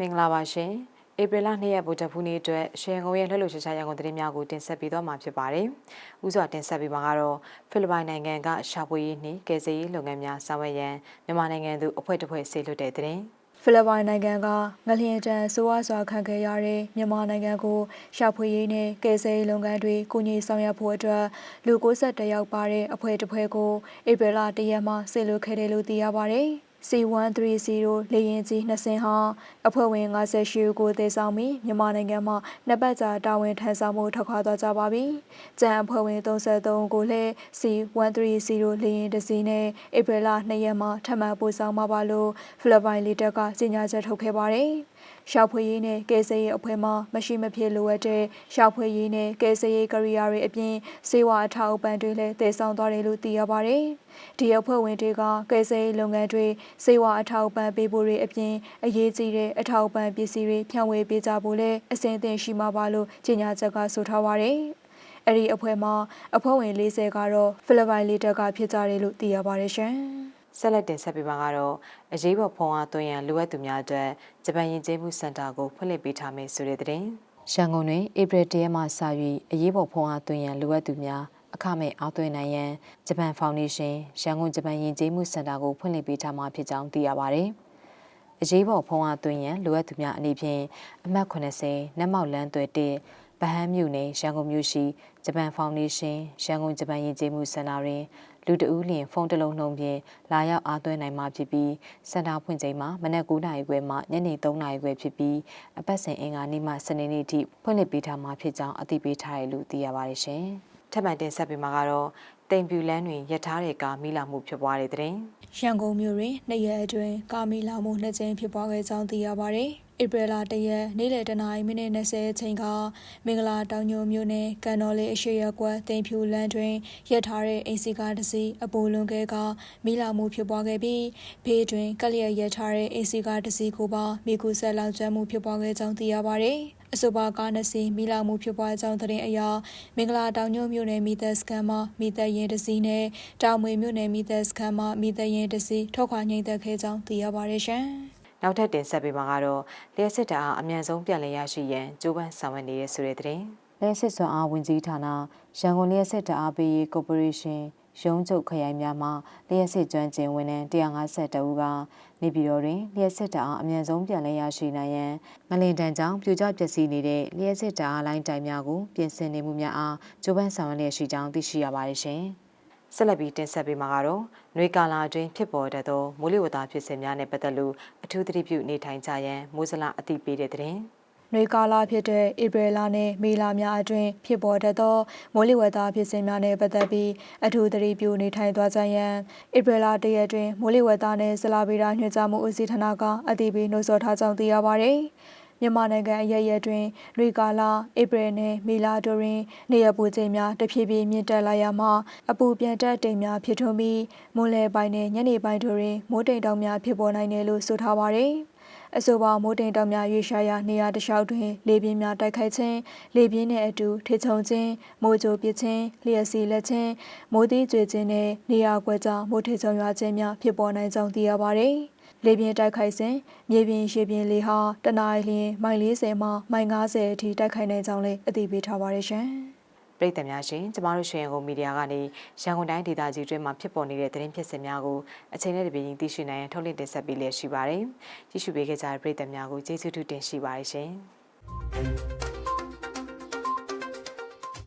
မင်္ဂလာပါရှင်ဧပြီလ2ရက်ဗုဒ္ဓဖူးနေ့အတွက်ရှယ်ကုန်းရဲ့လှည့်လို့ရှာရှာရန်ကုန်သတင်းများကိုတင်ဆက်ပေးသွားမှာဖြစ်ပါတယ်။ဥစွာတင်ဆက်ပေးမှာကတော့ဖိလစ်ပိုင်နိုင်ငံကရှာဖွေရေးနှင့်ကယ်ဆယ်ရေးလုပ်ငန်းများဆောင်ရွက်ရန်မြန်မာနိုင်ငံသူအဖွဲ့တစ်ဖွဲ့ဆေလွတ်တဲ့သတင်းဖိလစ်ပိုင်နိုင်ငံကငလျင်တန်ဆိုးဝါးစွာခံခဲ့ရတဲ့မြန်မာနိုင်ငံကိုရှာဖွေရေးနဲ့ကယ်ဆယ်ရေးလုပ်ငန်းတွေကူညီဆောင်ရွက်ဖို့အတွက်လူ92ယောက်ပါတဲ့အဖွဲ့တစ်ဖွဲ့ကိုဧပြီလ1ရက်မှာဆေလွတ်ခဲ့တယ်လို့သိရပါတယ်။ C130 လေယာဉ်ကြီးနှစ်စင်းဟာအဖွဲ့ဝင်58ဦးကိုတည်ဆောင်ပြီးမြန်မာနိုင်ငံမှာနှစ်ပတ်ကြာတာဝန်ထမ်းဆောင်မှုထောက်ခွာသွားကြပါပြီ။ကျန်အဖွဲ့ဝင်33ဦးကိုလည်း C130 လေယာဉ်တစ်စီးနဲ့ဧပြီလ2ရက်မှာထပ်မံပို့ဆောင်မှာပါလို့ဖိလစ်ပိုင်လေတပ်ကကြေညာချက်ထုတ်ခဲ့ပါတယ်။ ရှာဖွေရေးနဲ့ကယ်ဆယ်ရေးအဖွဲ့မှမရှိမဖြစ်လိုအပ်တဲ့ရှာဖွေရေးနဲ့ကယ်ဆယ်ရေးကရိယာတွေအပြင်စေဝါအထောက်အပံ့တွေလည်းတည်ဆောင်သွားတယ်လို့သိရပါတယ်။ဒီအဖွဲ့ဝင်တွေကကယ်ဆယ်ရေးလုပ်ငန်းတွေစေဝါအထောက်အပံ့ပေးဖို့တွေအပြင်အရေးကြီးတဲ့အထောက်အပံ့ပစ္စည်းတွေဖြန့်ဝေပေးကြဖို့လည်းအစဉ်အသင့်ရှိမှာပါလို့ကြေညာချက်ကဆိုထားပါတယ်။အဲ့ဒီအဖွဲ့မှာအဖွဲ့ဝင်40ကတော့ဖိလစ်ပိုင်လေတပ်ကဖြစ်ကြတယ်လို့သိရပါတယ်ရှင်။ ဆက်လက်တင်ဆက်ပေးမှာကတော့အရေးပေါ်ဖုံအားသွင်းရန်လိုအပ်သူများအတွက်ဂျပန်ယဉ်ကျေးမှုစင်တာကိုဖွင့်လှစ်ပေးထားမယ်ဆိုတဲ့သတင်းရန်ကုန်တွင်ဧပြီ၁ရက်မှစ၍အရေးပေါ်ဖုံအားသွင်းရန်လိုအပ်သူများအခမဲ့အားသွင်းနိုင်ရန်ဂျပန်ဖောင်ဒေးရှင်းရန်ကုန်ဂျပန်ယဉ်ကျေးမှုစင်တာကိုဖွင့်လှစ်ပေးထားမှာဖြစ်ကြောင်းသိရပါဗျ။အရေးပေါ်ဖုံးအားသွင်းရန်လိုအပ်သူများအနေဖြင့်အမှတ်80နက်မောက်လန်းသွဲ1 ဗဟန်းမြို့နယ်ရန်ကုန်မြို့ရှိဂျပန်ဖောင်ဒေးရှင်းရန်ကုန်ဂျပန်ယဉ်ကျေးမှုစင်တာတွင်လူတဦးလျင်ဖုန်းတစ်လုံးနှုံဖြင့်လာရောက်အားသွင်းနိုင်မှာဖြစ်ပြီးစင်တာဖွင့်ချိန်မှာမနက်9:00နာရီခွဲမှညနေ3:00နာရီခွဲဖြစ်ပြီးအပတ်စဉ်အင်္ဂါနေ့မှစနေနေ့ထိဖွင့်လှစ်ပေးထားမှာဖြစ်ကြောင်းအသိပေးထားရလို့သိရပါတယ်ရှင်။ထပ်မံတင်ဆက်ပေးမှာကတော့တိမ်ပြူလန်းတွင်ရထားတဲ့ကားမိလာမှုဖြစ်ပွားတဲ့တဲ့ရင်ရန်ကုန်မြို့တွင်နှစ်ရက်အတွင်းကာမီလာမှုနှစ်ကြိမ်ဖြစ်ပွားခဲ့ကြောင်းသိရပါတယ်။ ဧပြီလ၁ရက်နေ့လယ်တနာရီမိနစ်20အချိန်ကမင်္ဂလာတောင်ညိုမြို့နယ်ကန်တော်လေးအရှိရက်ကွက်တင်ဖြူလန်းတွင်ရပ်ထားတဲ့အိမ်စီကားတစ်စီးအပိုလွန်ကဲကမိလာမှုဖြစ်ပွားခဲ့ပြီးဘေးတွင်ကလျက်ရပ်ထားတဲ့အိမ်စီကားတစ်စီးကိုပါမိကူဆက်လောင်ကျွမ်းမှုဖြစ်ပွားခဲ့ကြောင်းသိရပါတယ်။အဆိုပါကားနှစ်စီးမိလာမှုဖြစ်ပွားကြောင်းသတင်းအရမင်္ဂလာတောင်ညိုမြို့နယ်မိသက်စခန်းမှာမိသက်ရင်တစီးနဲ့တောင်မွေမြို့နယ်မိသက်စခန်းမှာမိသက်ရင်တစီးထောက်ခွာငိမ့်သက်ခဲ့ကြောင်းသိရပါတယ်ရှင်။ နောက်ထပ်တင်ဆက်ပေးမှာကတော့လျှက်စစ်တာအားအမြန်ဆုံးပြန်လည်ရရှိရန်ကြိုးပမ်းဆောင်ရွက်နေတဲ့ဆိုတဲ့သတင်းလျှက်စစ်စွမ်းအားဝင်ကြီးဌာနရန်ကုန်လျှက်စစ်တာအားပေးရေးကော်ပိုရေးရှင်းရုံးချုပ်ခရိုင်များမှလျှက်စစ်ကျွမ်းကျင်ဝန်ထမ်း150ဦးကနေပြည်တော်တွင်လျှက်စစ်တာအားအမြန်ဆုံးပြန်လည်ရရှိနိုင်ရန်ငလင်တန်းကြောင့်ပြိုကျပျက်စီးနေတဲ့လျှက်စစ်တာအားလိုင်းတိုင်များကိုပြင်ဆင်နေမှုများအားကြိုးပမ်းဆောင်ရွက်လျက်ရှိကြောင်းသိရှိရပါတယ်ရှင်။ ဆက်လက်ပြီးတင်ဆက်ပေးမှာကတော့ຫນွေကာလာအတွင်းဖြစ်ပေါ်တတ်သောမိုးလေဝသဖြစ်စဉ်များနဲ့ပတ်သက်လို့အထူးသတိပြုနေထိုင်ကြရန်မိုးစလအသိပေးတဲ့သတင်းနွေကာလဖြစ်တဲ့ဧပြီလနဲ့မေလများအတွင်းဖြစ်ပေါ်တတ်သောမိုးလေဝသဖြစ်စဉ်များနဲ့ပတ်သက်ပြီးအထူးသတိပြုနေထိုင်သွားကြရန်ဧပြီလတရက်တွင်မိုးလေဝသနဲ့ဇလာဗေဒညွှန်ကြားမှုဦးစီးဌာနကအသိပေးနှိုးဆော်ထားကြောင်းသိရပါသည် မြန်မာနိုင်ငံအရရက်တွင်နွေကာလဧပြီနှင့်မေလတို့တွင် နေရပူချိန်များတဖြည်းဖြည်းမြင့်တက်လာရမှအပူပြန်တက်တိမ်များဖြစ်ထွန်းပြီးမွန်းလယ်ပိုင်းနှင့်ညနေပိုင်းတို့တွင်မိုးတိမ်တောင်များဖြစ်ပေါ်နိုင်တယ်လို့ဆိုထားပါသည် အဆိုပါမိုးတိမ်တောင်များရွေရှာရာနေရာတစ်လျှောက်တွင်လေပြင်းများတိုက်ခိုက်ခြင်းလေပြင်းနှင့်အတူထေချုံခြင်းမိုးကြိုပစ်ခြင်းလျှက်စီလက်ခြင်းမိုးသီးကျွေခြင်းနှင့်နေရာကွက်ကြောင့်မိုးထေချုံရွာခြင်းများဖြစ်ပေါ်နိုင်ကြောင်းသိရပါသည်လေပြင်းတိုက်ခိုက်စဉ်မြေပြင်ရေပြင်လေဟာတနအီလျင်မိုင်40မှမိုင်50အထိတိုက်ခိုက်နိုင်ကြောင်းလည်းအသိပေးထားပါရရှင်။ ပရိသတ်များရှင်ကျမတို့ရွှေရန်ကုန်မီဒီယာကနေရန်ကုန်တိုင်းဒေသကြီးတွင်းမှာဖြစ်ပေါ်နေတဲ့သတင်းဖြစ်စဉ်များကိုအချိန်နဲ့တပြေးညီသိရှိနိုင်ရန်ထုတ်လင်းတင်ဆက်ပေးလျက်ရှိပါတယ်။ကြည့်ရှုပေးခဲ့ကြတဲ့ပရိသတ်များကိုကျေးဇူးတင်ရှိပါတယ်ရှင်။